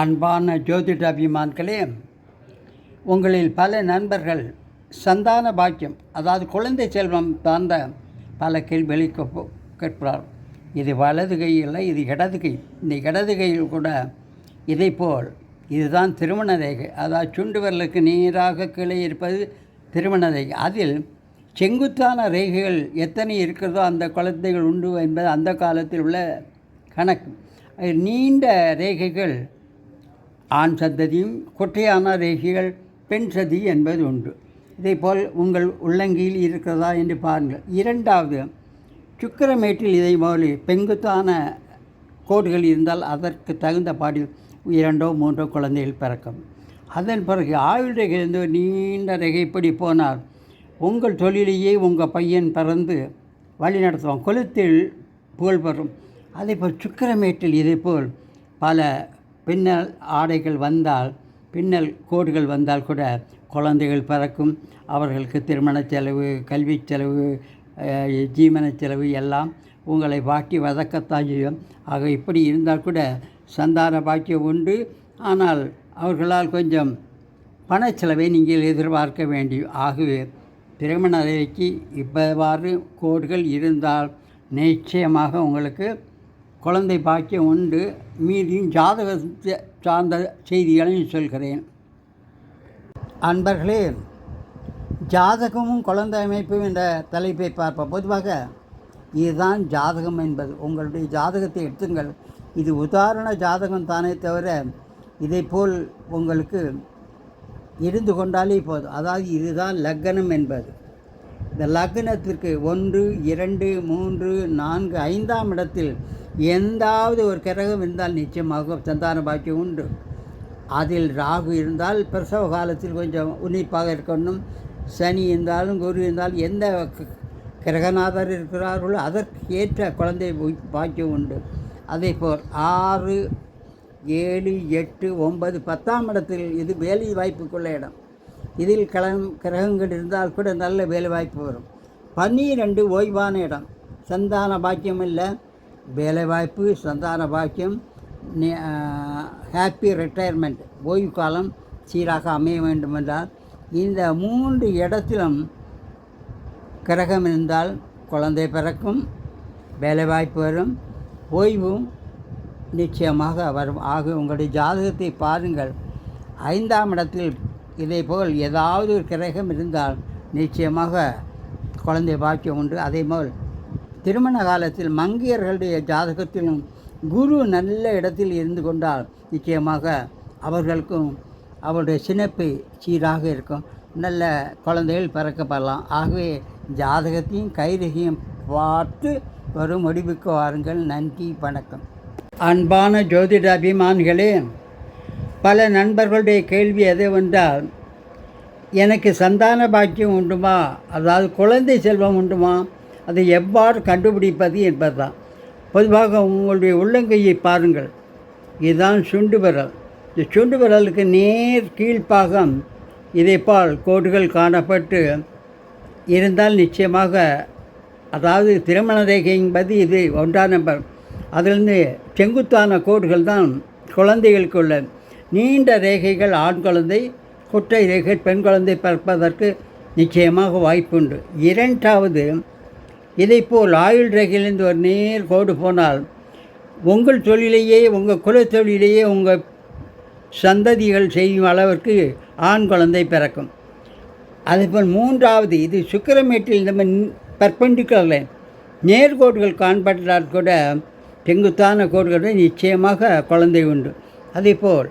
அன்பான ஜோதிட அபிமான்களே உங்களில் பல நண்பர்கள் சந்தான பாக்கியம் அதாவது குழந்தை செல்வம் சார்ந்த பல கேள்விகளை கேட்கிறார். இது வலது கையில் இது இடது கை. இந்த இடது கையில் கூட இதைப்போல் இதுதான் திருமண ரேகை. அதாவது சுண்டு விரலுக்கு நேராக கீழே இருப்பது திருமண ரேகை. அதில் செங்குத்தான ரேகைகள் எத்தனை இருக்கிறதோ அந்த குழந்தைகள் உண்டு என்பது அந்த காலத்தில் உள்ள கணக்கு. நீண்ட ரேகைகள் ஆண் சந்ததியும் குட்டையான ரேகைகள் பெண் சதி என்பது உண்டு. இதேபோல் உங்கள் உள்ளங்கியில் இருக்கிறதா என்று பாருங்கள். இரண்டாவது சுக்கரமேட்டில் இதை போல பெங்குத்தான கோடுகள் இருந்தால் அதற்கு தகுந்த பாடி இரண்டோ மூன்றோ குழந்தைகள் பிறக்கும். அதன் பிறகு ஆயுள் ரேகையிலிருந்து நீண்ட ரேகைப்படி போனால் உங்கள் தொழிலையே உங்கள் பையன் பிறந்து வழி நடத்துவான். கொளுத்தில் புகழ் பெறும் அதேபோல் சுக்கரமேட்டில் இதேபோல் பல பின்னல் ஆடைகள் வந்தால் பின்னல் கோடுகள் வந்தால் கூட குழந்தைகள் பிறக்கும். அவர்களுக்கு திருமண செலவு கல்வி செலவு ஜீவன செலவு எல்லாம் உங்களை வாட்டி வதக்கத்தான் செய்யும். ஆக இப்படி இருந்தால் கூட சந்தான பாக்கியம் உண்டு. ஆனால் அவர்களால் கொஞ்சம் பணச்செலவை நீங்கள் எதிர்பார்க்க வேண்டும் ஆகவே திருமண நிலைக்கு இவ்வாறு கோடுகள் இருந்தால் நிச்சயமாக உங்களுக்கு குழந்தை பாக்கியம் உண்டு. மீதியும் ஜாதகத்தை சார்ந்த செய்திகளையும் சொல்கிறேன். அன்பர்களே ஜாதகமும் குழந்தை அமைப்பும் என்ற தலைப்பை பார்ப்போம். பொதுவாக இதுதான் ஜாதகம் என்பது. உங்களுடைய ஜாதகத்தை எடுத்துங்கள். இது உதாரண ஜாதகம் தானே தவிர இதைப்போல் உங்களுக்கு இருந்து கொண்டாலே போதும். அதாவது இதுதான் லக்னம் என்பது. இந்த லக்னத்திற்கு ஒன்று இரண்டு மூன்று நான்கு ஐந்தாம் இடத்தில் எந்தாவது ஒரு கிரகம் இருந்தால் நிச்சயமாக சந்தான பாக்கியம் உண்டு. அதில் ராகு இருந்தால் பிரசவ காலத்தில் கொஞ்சம் உன்னிப்பாக இருக்கணும். சனி இருந்தாலும் குரு இருந்தாலும் எந்த க- கிரகநாதர் இருக்கிறார்களோ அதற்கு ஏற்ற குழந்தை பாக்கியம் உண்டு. அதே போல் ஆறு ஏழு எட்டு ஒன்பது பத்தாம் இடத்தில் இது வேலை வாய்ப்புக்குள்ள இடம். இதில் கிழம் கிரகங்கள் இருந்தால் கூட நல்ல வேலை வாய்ப்பு வரும். பன்னிரெண்டு ஓய்வான இடம். சந்தான பாக்கியம் இல்லை. வேலைவாய்ப்பு சந்தான பாக்கியம் ஹாப்பி ரிட்டையர்மெண்ட் ஓய்வு காலம் சீராக அமைய வேண்டுமென்றால் இந்த மூன்று இடத்திலும் கிரகம் இருந்தால் குழந்தை பிறக்கும் வேலைவாய்ப்பு வரும் ஓய்வும் நிச்சயமாக வரும். ஆக உங்களுடைய ஜாதகத்தை பாருங்கள். ஐந்தாம் இடத்தில் இதேபோல் ஏதாவது ஒரு கிரகம் இருந்தால் நிச்சயமாக குழந்தை பாக்கியம் உண்டு. அதேபோல் திருமண காலத்தில் மங்கையர்களுடைய ஜாதகத்திலும் குரு நல்ல இடத்தில் இருந்து கொண்டால் நிச்சயமாக அவர்களுக்கும் அவருடைய சினப்பு சீராக இருக்கும். நல்ல குழந்தைகள் பிறக்கப்படலாம். ஆகவே ஜாதகத்தையும் கைரகையும் பார்த்து வரும் முடிவுக்கு வாருங்கள். நன்றி வணக்கம். அன்பான ஜோதிட அபிமானிகளே பல நண்பர்களுடைய கேள்வி எதுவென்றால் எனக்கு சந்தான பாக்கியம் உண்டுமா? அதாவது குழந்தை செல்வம் உண்டுமா? அதை எவ்வாறு கண்டுபிடிப்பது என்பதுதான். பொதுவாக உங்களுடைய உள்ளங்கையை பாருங்கள். இதுதான் சுண்டு விரல். இந்த சுண்டு விரலுக்கு நேர் கீழ்ப்பாகம். இதைப்பால் கோடுகள் காணப்பட்டு இருந்தால் நிச்சயமாக அதாவது திருமண ரேகை என்பது இது ஒன்றாம் நம்பர். அதிலிருந்து செங்குத்தான கோடுகள் தான் குழந்தைகளுக்கு உள்ள நீண்ட ரேகைகள் ஆண் குழந்தை குட்டை ரேகை பெண் குழந்தை பிறப்பதற்கு நிச்சயமாக வாய்ப்புண்டு. இரண்டாவது இதைப்போல் ஆயுள் ரேகையிலிருந்து ஒரு நேர் கோடு போனால் உங்கள் தொழிலையே உங்கள் குலத்தொழிலேயே உங்கள் சந்ததிகள் செய்யும் அளவிற்கு ஆண் குழந்தை பிறக்கும். அதேபோல் மூன்றாவது இது சுக்கிரமேட்டில் நம்ம பர்பண்டிகுலர் நேர்கோடுகள் காண்பட்டால் கூட செங்குத்தான கோடுகள் நிச்சயமாக குழந்தை உண்டு. அதேபோல்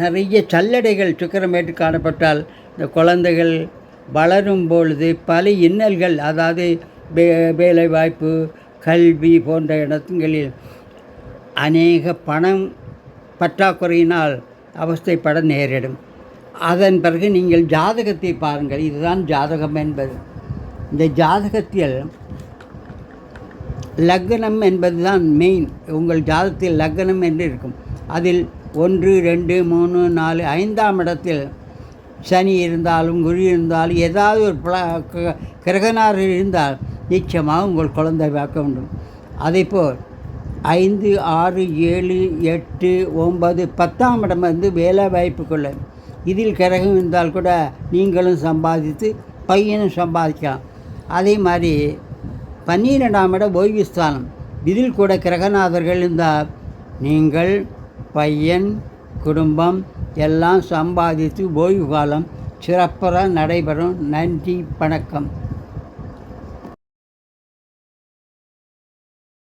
நிறைய சல்லடைகள் சுக்கிரமேட்டு காணப்பட்டால் இந்த குழந்தைகள் வளரும் பொழுது பல இன்னல்கள் அதாவது வே வேலை வாய்ப்பு கல்வி போன்ற இடங்களில் அநேக பணம் பற்றாக்குறையினால் அவஸ்தைப்பட நேரிடும். அதன் பிறகு நீங்கள் ஜாதகத்தை பாருங்கள். இதுதான் ஜாதகம் என்பது. இந்த ஜாதகத்தில் லக்னம் என்பது தான் மெயின் உங்கள் ஜாதகத்தில் லக்னம் என்று இருக்கும். அதில் ஒன்று ரெண்டு மூணு நாலு ஐந்தாம் இடத்தில் சனி இருந்தாலும் குரு இருந்தாலும் ஏதாவது ஒரு பிள- கிரகனார் இருந்தால் நிச்சயமாக உங்கள் குழந்தை வாக்க வேண்டும். அதேபோல் ஐந்து ஆறு ஏழு எட்டு ஒன்பது பத்தாம் இடம் வந்து வேலை வாய்ப்புக்குள்ள இதில் கிரகம் இருந்தால் கூட நீங்களும் சம்பாதித்து பையனும் சம்பாதிக்கலாம். அதே மாதிரி பன்னிரெண்டாம் இடம் ஓய்வு ஸ்தானம். இதில் கூட கிரகநாதர்கள் இருந்தால் நீங்கள் பையன் குடும்பம் எல்லாம் சம்பாதித்து ஓய்வு காலம் சிறப்பாக நடைபெறும். நன்றி வணக்கம்.